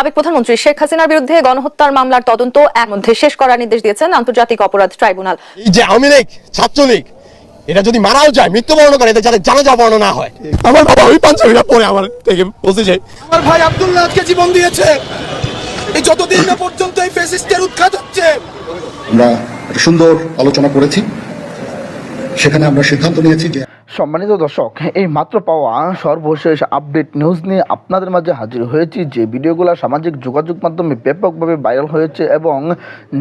সাবেক প্রধানমন্ত্রী শেখ হাসিনার বিরুদ্ধে গণহত্যার মামলার তদন্ত এক মধ্যে শেষ করার নির্দেশ দিয়েছেন আন্তর্জাতিক অপরাধ ট্রাইব্যুনাল। এই যে আওয়ামী লীগ ছাত্রলীগ এটা যদি মারাও যায় মৃত্যুবরণ করে এদের যাতে জানাজা বর্ণ না হয়। আমার বাবা ওই পাঞ্জাবিটা পরে আমার থেকে বলতে চাই। আমার ভাই আব্দুল্লাহ আজকে জীবন দিয়েছে। এই যতদিন না পর্যন্ত এই ফেসিস্টের উৎখাত হচ্ছে। আমরা একটা সুন্দর আলোচনা করেছি। সেখানে আমরা সিদ্ধান্ত নিয়েছি যে সম্মানিত দর্শক, এই মাত্র পাওয়া সর্বশেষ আপডেট নিউজ নিয়ে আপনাদের মাঝে হাজির হয়েছি, যে ভিডিওগুলো সামাজিক যোগাযোগ মাধ্যমে ব্যাপকভাবে ভাইরাল হয়েছে এবং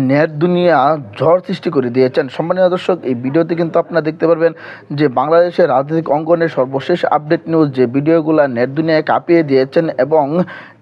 নেট দুনিয়া ঝড় সৃষ্টি করে দিয়েছেন। সম্মানিত দর্শক, এই ভিডিওতে কিন্তু আপনারা দেখতে পারবেন যে বাংলাদেশের রাজনৈতিক অঙ্গনের সর্বশেষ আপডেট নিউজ যে ভিডিওগুলো নেট দুনিয়ায় কাঁপিয়ে দিয়েছেন এবং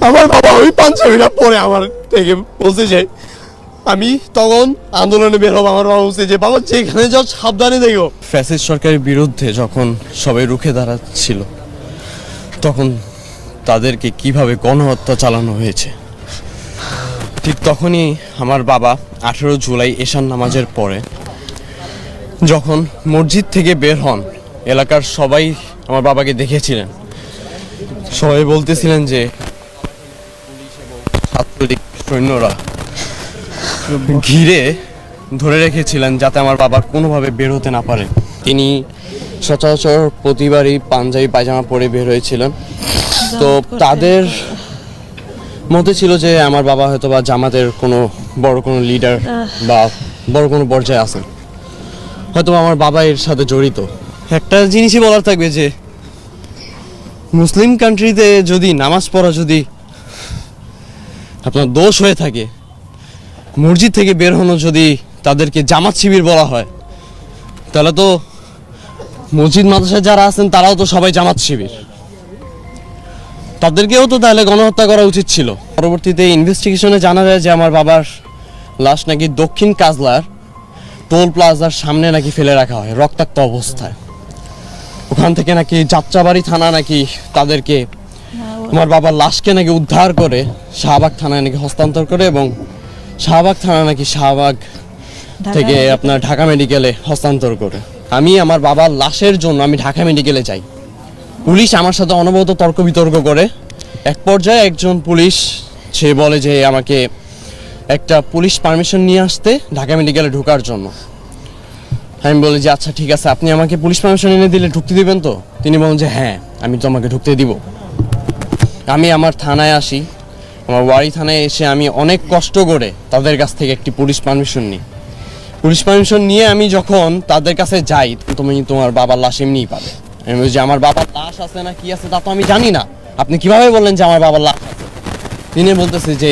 আমার বাবা ওই পাঞ্জাবিটা পরে আমার থেকে বলতে চাই আমি তখন আন্দোলনে বের হব আমার বাবা বলছে যে বাবা যেখানে যাও সাবধানে দেখো। ফ্যাসিস্ট সরকারের বিরুদ্ধে যখন সবাই রুখে দাঁড়াচ্ছিল তখন তাদেরকে কীভাবে গণহত্যা চালানো হয়েছে? ঠিক তখনই আমার বাবা আঠেরো জুলাই এশান নামাজের পরে যখন মসজিদ থেকে বের হন এলাকার সবাই আমার বাবাকে দেখেছিলেন। সবাই বলতেছিলেন যে সৈন্যরা। ঘিরে ধরে রেখেছিলেন যাতে আমার বাবা কোনোভাবে বের হতে না পারে। তিনি সচরাচর প্রতিবারই পাঞ্জাবি পায়জামা পরে বের হয়েছিলেন। তো তাদের মতে ছিল যে আমার বাবা হয়তো বা জামাতের কোনো বড় কোনো লিডার বা বড় কোনো পর্যায়ে আছেন। হয়তো আমার বাবা এর সাথে জড়িত। একটা জিনিসই বলার থাকবে যে, মুসলিম কান্ট্রিতে যদি নামাজ পড়া যদি আপনার দোষ হয়ে থাকে। মসজিদ থেকে বের হনো যদি তাদেরকে জামাত শিবির বলা হয়, তাহলে তো মসজিদ মাদ্রাসায় যারা আছেন তারাও তো সবাই জামাত শিবির। তাদেরকেও তো তাহলে গণহত্যা করা উচিত ছিল। পরবর্তীতে ইনভেস্টিগেশনে জানা যায় যে আমার বাবার লাশ নাকি দক্ষিণ কাজলার টোল প্লাজার সামনে নাকি ফেলে রাখা হয়, রক্তাক্ত অবস্থায়। ওখান থেকে নাকি যাত্রাবাড়ি থানা নাকি তাদেরকে আমার বাবার লাশকে নাকি উদ্ধার করে শাহবাগ থানায় নাকি হস্তান্তর করে এবং শাহবাগ থানা নাকি শাহবাগ থেকে আপনার ঢাকা মেডিকেলে হস্তান্তর করে। আমি আমার বাবার লাশের জন্য আমি ঢাকা মেডিকেলে যাই। পুলিশ আমার সাথে অনবরত তর্ক বিতর্ক করে। এক পর্যায়ে একজন পুলিশ সে বলে যে আমাকে একটা পুলিশ পারমিশন নিয়ে আসতে ঢাকা মেডিকেলে ঢোকার জন্য। আমি বলি যে আচ্ছা ঠিক আছে আপনি আমাকে পুলিশ পারমিশন এনে দিলে ঢুকতে দিবেন তো? তিনি বলেন যে হ্যাঁ আমি তো আমাকে ঢুকতে দিব। আমি আমার থানায় আসি। আমার ওয়ারি থানায় এসে আমি অনেক কষ্ট করে তাদের কাছ থেকে একটি পুলিশ পারমিশন নিই। পুলিশ পারমিশন নিয়ে আমি যখন তাদের কাছে যাই, তুমি তোমার বাবার লাশ এমনিই পাবে। আমি বলছি আমার বাবার লাশ আছে না, কি আছে তা তো আমি জানি না। আপনি কীভাবে বললেন যে আমার বাবার লাশ আছে? তিনি বলতেছে যে,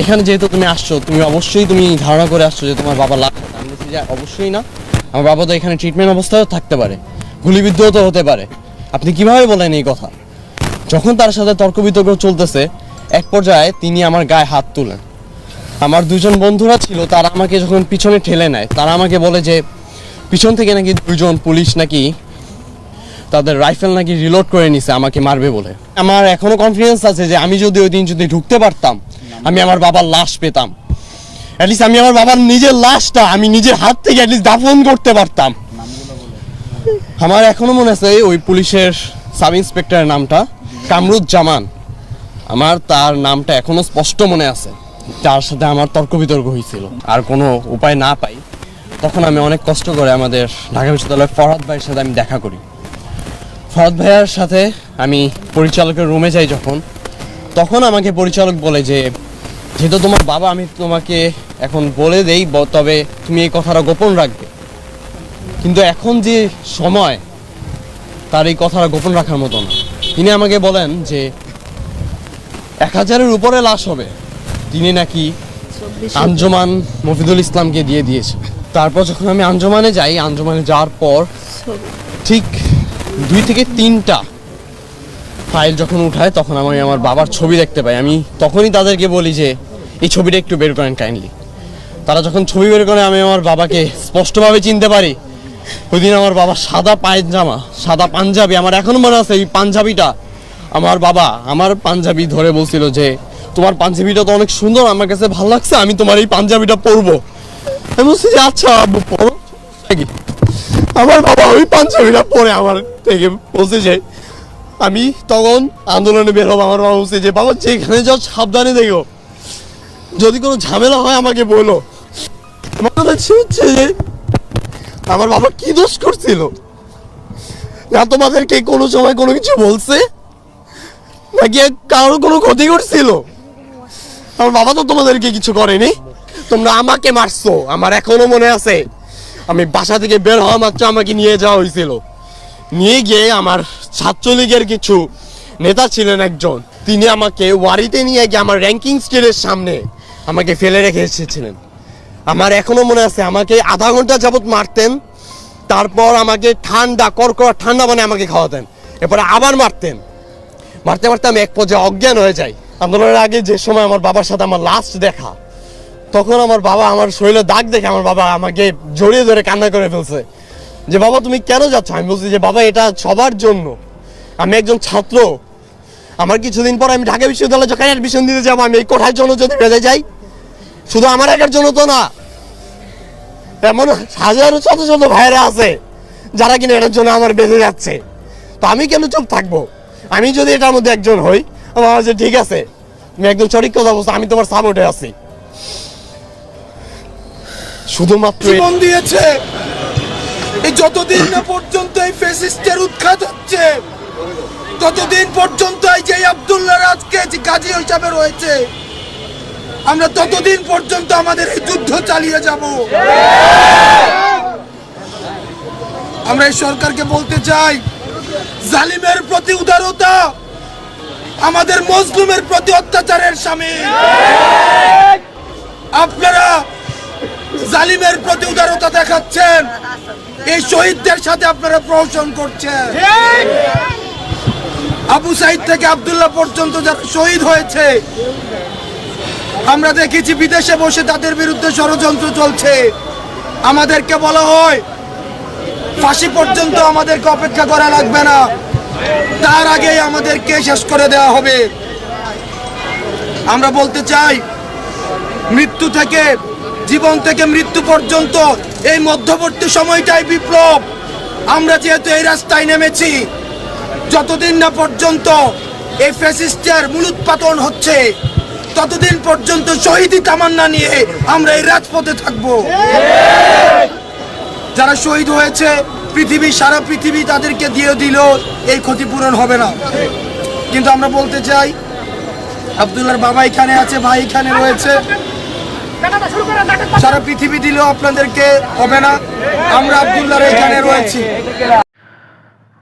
এখানে যেহেতু তুমি আসছো, তুমি অবশ্যই তুমি ধারণা করে আসছো যে তোমার বাবার লাশ আছে। আমি বলছি, যে অবশ্যই না। আমার বাবা তো এখানে ট্রিটমেন্ট অবস্থায়ও থাকতে পারে। গুলিবিদ্ধও তো হতে পারে। আপনি কীভাবে বলেন এই কথা? যখন তার সাথে তর্ক বিতর্ক চলতেছে এক পর্যায়ে তিনি আমার গায়ে হাত তুলেন। আমার দুজন বন্ধুরা ছিল তারা আমাকে যখন পিছনে ঠেলে নেয় তারা আমাকে বলে যে পিছন থেকে নাকি দুজন পুলিশ নাকি তাদের রাইফেল নাকি রিলোড করে নিছে আমাকে মারবে বলে। আমার এখনও কনফিডেন্স আছে যে আমি যদি ওই দিন যদি ঢুকতে পারতাম আমি আমার বাবার লাশ পেতাম। অ্যাটলিস্ট আমি আমার বাবার নিজের লাশটা আমি নিজের হাত থেকে অ্যাটলিস্ট দাফন করতে পারতাম। আমার এখনও মনে আছে ওই পুলিশের সাব ইন্সপেক্টরের নামটা। কামরুজ্জামান। আমার তার নামটা এখনও স্পষ্ট মনে আছে। তার সাথে আমার তর্ক বিতর্ক হয়েছিল। আর কোনো উপায় না পাই, তখন আমি অনেক কষ্ট করে আমাদের ঢাকা বিশ্ববিদ্যালয়ের ফরহাদ ভাইয়ের সাথে আমি দেখা করি। ফরহাদ ভাইয়ার সাথে আমি পরিচালকের রুমে যাই যখন। তখন আমাকে পরিচালক বলে যে, যেহেতু তোমার বাবা, আমি তোমাকে এখন বলে দেই তবে তুমি এই কথাটা গোপন রাখবে। কিন্তু এখন যে সময়, তার এই কথাটা গোপন রাখার মতো না। তিনি আমাকে বলেন যে এক হাজারের উপরে লাশ হবে। তিনি নাকি আঞ্জমান মফিদুল ইসলামকে দিয়ে দিয়েছে তারপর যখন আমি আঞ্জমানে যাই আঞ্জমানে যাওয়ার পর ঠিক দুই থেকে তিনটা ফাইল যখন উঠায় তখন আমি আমার বাবার ছবি দেখতে পাই। আমি তখনই তাদেরকে বলি যে এই ছবিটা একটু বের করেন কাইন্ডলি তারা যখন ছবি বের করে আমি আমার বাবাকে স্পষ্টভাবে চিনতে পারি। ওই দিন আমার বাবা সাদা পায়জামা, সাদা পাঞ্জাবি, আমার এখনও মনে আছে এই পাঞ্জাবিটা। আমার বাবা আমার পাঞ্জাবি ধরে বলছিল যে, তোমার পাঞ্জাবিটা তো অনেক সুন্দর, আমার কাছে ভালো লাগছে, আমি তোমার এই পাঞ্জাবিটা পরবো। আমি বলছি যে আচ্ছা পরো। আমার বাবা ওই পাঞ্জাবিটা পরে আমার থেকে বলছে যে, আমি তখন আন্দোলনে বের হব। আমার বাবা বলছে যে, বাবা, যেখানে যাও সাবধানে দেখো। যদি কোনো ঝামেলা হয় আমাকে বলো। আমার কথা হচ্ছে যে আমার বাবা কি দোষ করছিল? না তোমাদেরকে কোনো সময় কোনো কিছু বলছে? নাকি কারোর কোনো ক্ষতি করছিল? আমার বাবা তো তোমাদেরকে কিছু করেনি। তোমরা আমাকে মারছো, আমার এখনও মনে আছে। আমি বাসা থেকে বের হওয়া মাত্র আমাকে নিয়ে যাওয়া হয়েছিল। নিয়ে গিয়ে আমার ছাত্রলীগের কিছু নেতা ছিলেন একজন। তিনি আমাকে ওয়ারিতে নিয়ে গিয়ে আমার র্যাঙ্কিং স্টেজের সামনে আমাকে ফেলে রেখে এসেছিলেন। আমার এখনও মনে আছে, আমাকে আধা ঘণ্টা যাবত মারতেন, তারপর আমাকে ঠান্ডা, কড়কড়া ঠান্ডা মানে আমাকে খাওয়াতেন, এরপরে আবার মারতেন। মারতে মারতে আমি এক পর্যায়ে অজ্ঞান হয়ে যাই। আন্দোলনের আগে যে সময় আমার বাবার সাথে আমার লাস্ট দেখা, তখন আমার বাবা আমার শরীরে দাগ দেখে আমার বাবা আমাকে জড়িয়ে ধরে কান্না করে ফেলছে। যে, বাবা, তুমি কেন যাচ্ছ? আমি বলছি যে, বাবা, এটা সবার জন্য। আমি একজন ছাত্র। আমার কিছুদিন পর আমি ঢাকা বিশ্ববিদ্যালয়ে যখন অ্যাডমিশন দিতে যাব, আমি এই কোঠার জন্য যদি বেঁধে যাই শুধু আমার একার জন্য তো না। এমন হাজারো শত শত ভাইরা আছে, যারা কিনা এটার জন্য আমার বেঁধে যাচ্ছে। তো আমি কেন চুপ থাকব? আমি যদি এটার মধ্যে একজন হই, আমার যে ঠিক আছে, তুমি একদম সঠিক কথা বলছো, আমি তোমার সাপোর্টে আছি। শুধুমাত্র জীবন দিয়েছে। এই যতদিন না পর্যন্ত এই ফেসিস্টের উৎখাত হচ্ছে, ততদিন পর্যন্ত এই যে আব্দুল্লাহ গাজী হিসাবে রয়েছে আমরা ততদিন পর্যন্ত আমাদের এই যুদ্ধ চালিয়ে যাব। আমরা এই সরকারকে বলতে চাই, জালিমের প্রতি উদারতা, আমাদের মজলুমের প্রতি অত্যাচারের স্বামী। আপনারা জালিমের প্রতি উদারতা দেখাচ্ছেন, এই শহীদদের সাথে আপনারা প্রহসন করছেন। আবু সাইদ থেকে আব্দুল্লাহ পর্যন্ত যারা শহীদ হয়েছে আমরা দেখেছি বিদেশে বসে তাদের বিরুদ্ধে ষড়যন্ত্র চলছে। আমাদেরকে বলা হয়, ফাঁসি পর্যন্ত আমাদেরকে অপেক্ষা করা লাগবে না। তার আগেই আমাদেরকে শেষ করে দেওয়া হবে। আমরা বলতে চাই, মৃত্যু থেকে, জীবন থেকে মৃত্যু পর্যন্ত এই মধ্যবর্তী সময়টাই বিপ্লব। আমরা যেহেতু এই রাস্তায় নেমেছি, যতদিন না পর্যন্ত এই ফ্যাসিস্টের মূলোৎপাতন হচ্ছে ততদিন পর্যন্ত শহীদি তামান্না নিয়ে আমরা এই রাজপথে থাকব। যারা শহীদ হয়েছে, পৃথিবী, সারা পৃথিবী তাদেরকে দিয়ে দিল, এই ক্ষতিপূরণ হবে না। কিন্তু আমরা বলতে চাই আব্দুল্লাহর বাবা এখানে আছে, ভাই এখানে রয়েছে। সারা পৃথিবী দিলেও আপনাদেরকে হবে না। আমরা আব্দুল্লাহর এখানে রয়েছি।